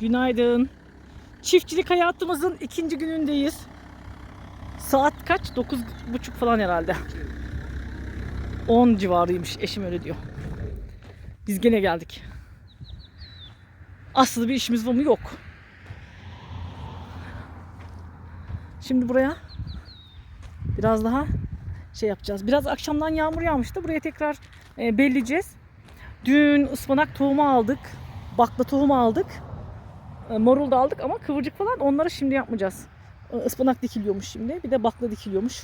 Günaydın. Çiftçilik hayatımızın ikinci günündeyiz. Saat kaç? Dokuz buçuk falan herhalde. 10 civarıymış. Eşim öyle diyor. Biz gene geldik. Aslında bir işimiz var mı? Yok. Şimdi buraya biraz daha şey yapacağız. Biraz akşamdan yağmur yağmıştı. Buraya tekrar e, belleyeceğiz. Dün ıspanak tohumu aldık. Bakla tohumu aldık. E, Morul da aldık ama kıvırcık falan onları şimdi yapmayacağız. E, Ispanak dikiliyormuş şimdi. Bir de bakla dikiliyormuş.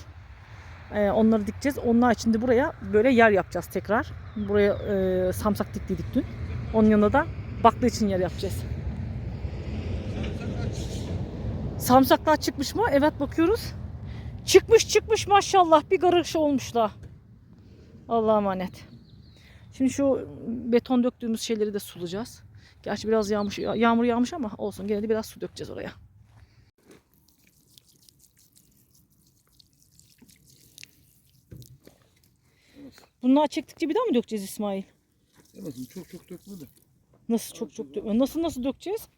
E, onları dikeceğiz. Onlar için de buraya böyle yer yapacağız tekrar. Buraya e, samsak diktiydik dün. Onun yanında da bakla için yer yapacağız. Samsaklar çıkmış mı? Evet bakıyoruz. Çıkmış çıkmış maşallah. Bir karış olmuşlar. Allah'a emanet. Şimdi şu beton döktüğümüz şeyleri de sulayacağız. Gerçi biraz yağmış, yağmur yağmış ama olsun. Gene de biraz su dökeceğiz oraya. Bunlar çektikçe bir daha mı dökeceğiz İsmail? Demedim çok çok dökme de. Nasıl çok çok dökme? Nasıl nasıl dökeceğiz?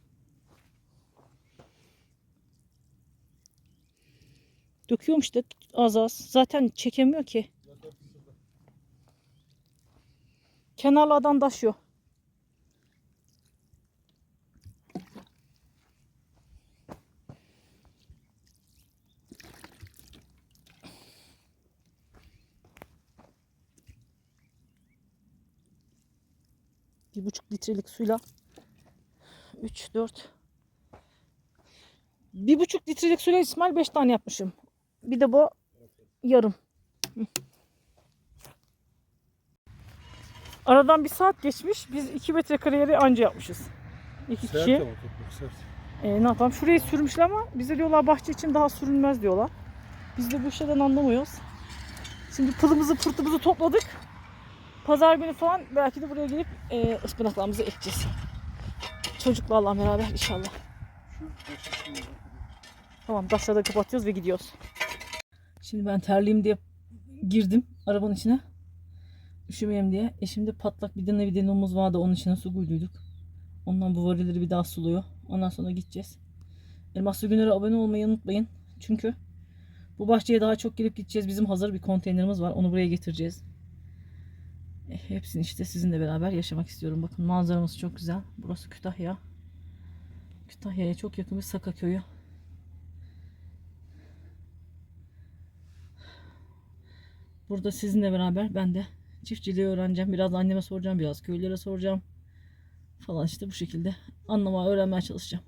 Döküyorum işte az az. Zaten çekemiyor ki. Kenarlardan taşıyor. Bir buçuk litrelik suyla 3, 4 bir buçuk litrelik suyla İsmail 5 tane yapmışım. Bir de bu yarım. Aradan bir saat geçmiş. Biz 2 metrekare yeri anca yapmışız. İki Sert kişi. ama toprak sert. E, ne yapalım? Şurayı sürmüşler ama bize diyorlar bahçe için daha sürülmez diyorlar. Biz de bu işlerden anlamıyoruz. Şimdi pılımızı pırtımızı topladık. Pazar günü falan belki de buraya gelip e, ıspanaklarımızı ekeceğiz. Çocuklarla beraber inşallah. Tamam taşları da kapatıyoruz ve gidiyoruz. Şimdi ben terliyim diye girdim arabanın içine. Üşümeyeyim diye. E şimdi patlak bir tane bidonumuz vardı. Onun içine su koyduyduk. Ondan bu varilleri bir daha suluyor. Ondan sonra gideceğiz. Elmaslı Güner'e abone olmayı unutmayın. Çünkü bu bahçeye daha çok gelip gideceğiz. Bizim hazır bir konteynerimiz var. Onu buraya getireceğiz. E, hepsini işte sizinle beraber yaşamak istiyorum. Bakın manzaramız çok güzel. Burası Kütahya. Kütahya'ya çok yakın bir Saka köyü. Burada sizinle beraber ben de çiftçiliği öğreneceğim. Biraz anneme soracağım, biraz köylere soracağım. Falan işte bu şekilde anlamaya, öğrenmeye çalışacağım.